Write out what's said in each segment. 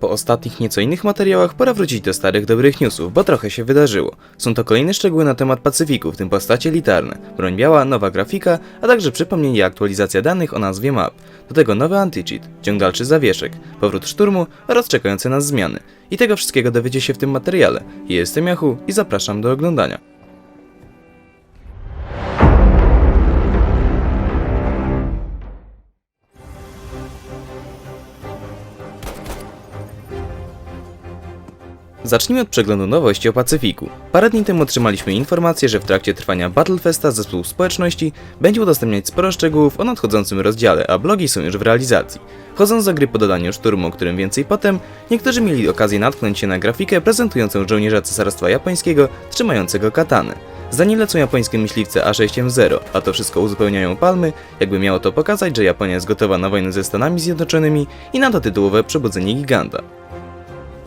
Po ostatnich nieco innych materiałach pora wrócić do starych dobrych newsów, bo trochę się wydarzyło. Są to kolejne szczegóły na temat Pacyfiku, w tym postacie elitarne, broń biała, nowa grafika, a także przypomnienie i aktualizacja danych o nazwie map. Do tego nowy anti-cheat, ciąg dalszy zawieszek, powrót szturmu oraz czekające nas zmiany. I tego wszystkiego dowiecie się w tym materiale. Jestem Yahoo i zapraszam do oglądania. Zacznijmy od przeglądu nowości o Pacyfiku. Parę dni temu otrzymaliśmy informację, że w trakcie trwania Battlefesta zespół społeczności będzie udostępniać sporo szczegółów o nadchodzącym rozdziale, a blogi są już w realizacji. Wchodząc za gry po dodaniu szturmu, o którym więcej potem, niektórzy mieli okazję natknąć się na grafikę prezentującą żołnierza cesarstwa japońskiego trzymającego katanę. Za nim lecą japońskie myśliwce A6M0, a to wszystko uzupełniają palmy, jakby miało to pokazać, że Japonia jest gotowa na wojnę ze Stanami Zjednoczonymi i na to tytułowe przebudzenie giganta.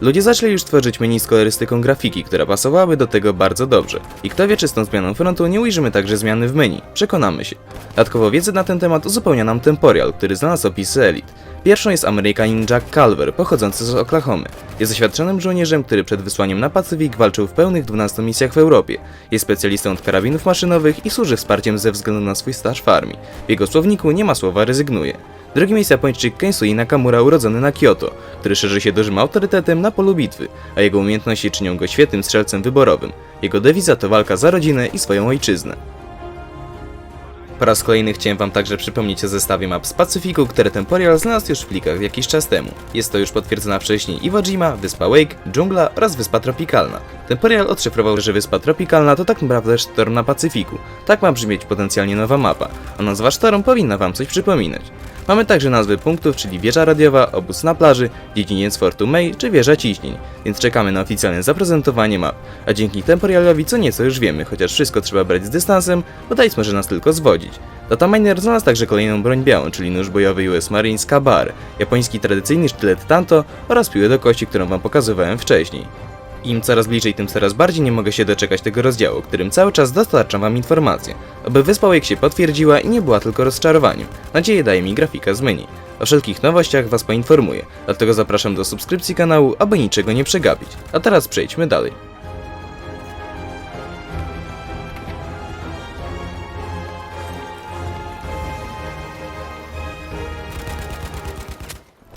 Ludzie zaczęli już tworzyć menu z kolorystyką grafiki, która pasowałaby do tego bardzo dobrze. I kto wie, czy z tą zmianą frontu nie ujrzymy także zmiany w menu. Przekonamy się. Dodatkowo wiedzę na ten temat uzupełnia nam Temporial, który znalazł opisy Elite. Pierwszą jest Amerykanin Jack Calver, pochodzący z Oklahomy. Jest doświadczonym żołnierzem, który przed wysłaniem na Pacyfik walczył w pełnych 12 misjach w Europie. Jest specjalistą od karabinów maszynowych i służy wsparciem ze względu na swój staż w armii. W jego słowniku nie ma słowa rezygnuje. Drugim jest Japończyk Kensui Nakamura urodzony na Kyoto, który szerzy się dużym autorytetem na polu bitwy, a jego umiejętności czynią go świetnym strzelcem wyborowym. Jego dewiza to walka za rodzinę i swoją ojczyznę. Po raz kolejny chciałem wam także przypomnieć o zestawie map z Pacyfiku, które Temporial znalazł już w plikach jakiś czas temu. Jest to już potwierdzona wcześniej Iwo Jima, wyspa Wake, dżungla oraz wyspa Tropikalna. Temporial odszyfrował, że wyspa Tropikalna to tak naprawdę sztorm na Pacyfiku. Tak ma brzmieć potencjalnie nowa mapa, a nazwa sztorm powinna wam coś przypominać. Mamy także nazwy punktów, czyli wieża radiowa, obóz na plaży, dziedziniec Fortu May czy wieża ciśnień, więc czekamy na oficjalne zaprezentowanie map. A dzięki Temporialowi co nieco już wiemy, chociaż wszystko trzeba brać z dystansem, bo Dice może nas tylko zwodzić. Dataminer znalazł także kolejną broń białą, czyli nóż bojowy US Marines Kabar, japoński tradycyjny sztylet Tanto oraz piłę do kości, którą wam pokazywałem wcześniej. Im coraz bliżej, tym coraz bardziej nie mogę się doczekać tego rozdziału, którym cały czas dostarczam wam informacje, aby wyspa Wake się potwierdziła i nie była tylko rozczarowaniem. Nadzieję daje mi grafika z menu. O wszelkich nowościach was poinformuję, dlatego zapraszam do subskrypcji kanału, aby niczego nie przegapić. A teraz przejdźmy dalej.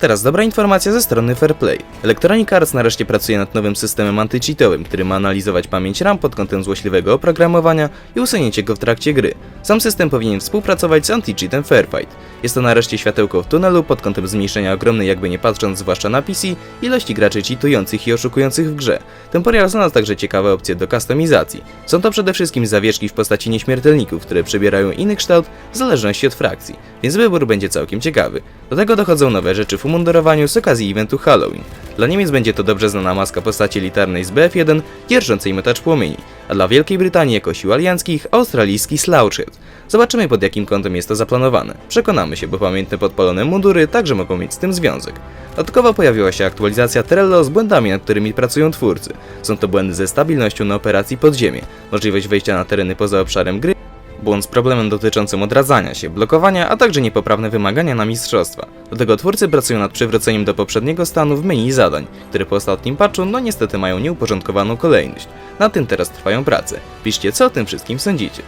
Teraz dobra informacja ze strony Fairplay. Electronic Arts nareszcie pracuje nad nowym systemem antycheatowym, który ma analizować pamięć RAM pod kątem złośliwego oprogramowania i usunięcie go w trakcie gry. Sam system powinien współpracować z anti-cheatem Fairfight. Jest to nareszcie światełko w tunelu pod kątem zmniejszenia ogromnej, jakby nie patrząc, zwłaszcza na PC, ilości graczy cheatujących i oszukujących w grze. Temporal znalazł także ciekawe opcje do kustomizacji. Są to przede wszystkim zawieszki w postaci nieśmiertelników, które przybierają inny kształt w zależności od frakcji, więc wybór będzie całkiem ciekawy. Do tego dochodzą nowe rzeczy w umundurowaniu z okazji eventu Halloween. Dla Niemiec będzie to dobrze znana maska postaci elitarnej z BF1, dzierżącej miotacz płomieni, a dla Wielkiej Brytanii jako sił alianckich australijski Slouchhead. Zobaczymy pod jakim kątem jest to zaplanowane. Przekonamy się, bo pamiętne podpalone mundury także mogą mieć z tym związek. Dodatkowo pojawiła się aktualizacja Trello z błędami, nad którymi pracują twórcy. Są to błędy ze stabilnością na operacji podziemie, możliwość wejścia na tereny poza obszarem gry, błąd z problemem dotyczącym odradzania się, blokowania, a także niepoprawne wymagania na mistrzostwa. Do tego twórcy pracują nad przywróceniem do poprzedniego stanu w menu zadań, które po ostatnim patchu no niestety mają nieuporządkowaną kolejność. Nad tym teraz trwają prace. Piszcie co o tym wszystkim sądzicie.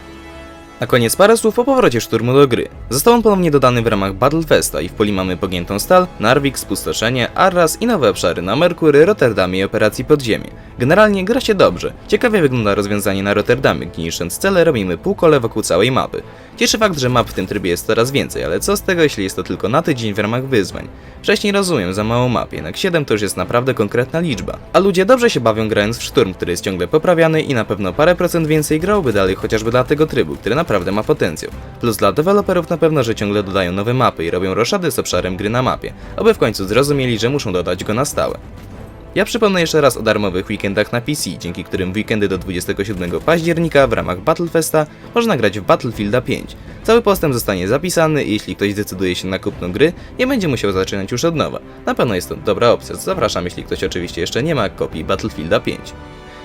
Na koniec parę słów o powrocie szturmu do gry. Został on ponownie dodany w ramach Battlefesta i w poli mamy pogiętą stal, Narvik, spustoszenie, Arras i nowe obszary na Merkury, Rotterdamie i operacji Podziemie. Generalnie gra się dobrze. Ciekawie wygląda rozwiązanie na Rotterdamie, gdzie niszcząc cele robimy półkole wokół całej mapy. Cieszy fakt, że map w tym trybie jest coraz więcej, ale co z tego jeśli jest to tylko na tydzień w ramach wyzwań? Wcześniej rozumiem, za mało map, jednak 7 to już jest naprawdę konkretna liczba. A ludzie dobrze się bawią grając w szturm, który jest ciągle poprawiany i na pewno parę procent więcej grałby dalej chociażby dla tego trybu, który naprawdę ma potencjał. Plus dla deweloperów na pewno, że ciągle dodają nowe mapy i robią roszady z obszarem gry na mapie, aby w końcu zrozumieli, że muszą dodać go na stałe. Ja przypomnę jeszcze raz o darmowych weekendach na PC, dzięki którym weekendy do 27 października w ramach Battlefesta można grać w Battlefielda 5. Cały postęp zostanie zapisany i jeśli ktoś zdecyduje się na kupno gry, nie będzie musiał zaczynać już od nowa. Na pewno jest to dobra opcja, zapraszam jeśli ktoś oczywiście jeszcze nie ma kopii Battlefielda 5.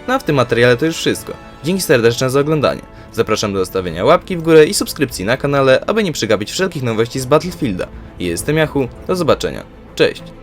No a w tym materiale to już wszystko. Dzięki serdeczne za oglądanie. Zapraszam do zostawienia łapki w górę i subskrypcji na kanale, aby nie przegapić wszelkich nowości z Battlefielda. Jestem Yahoo, do zobaczenia. Cześć!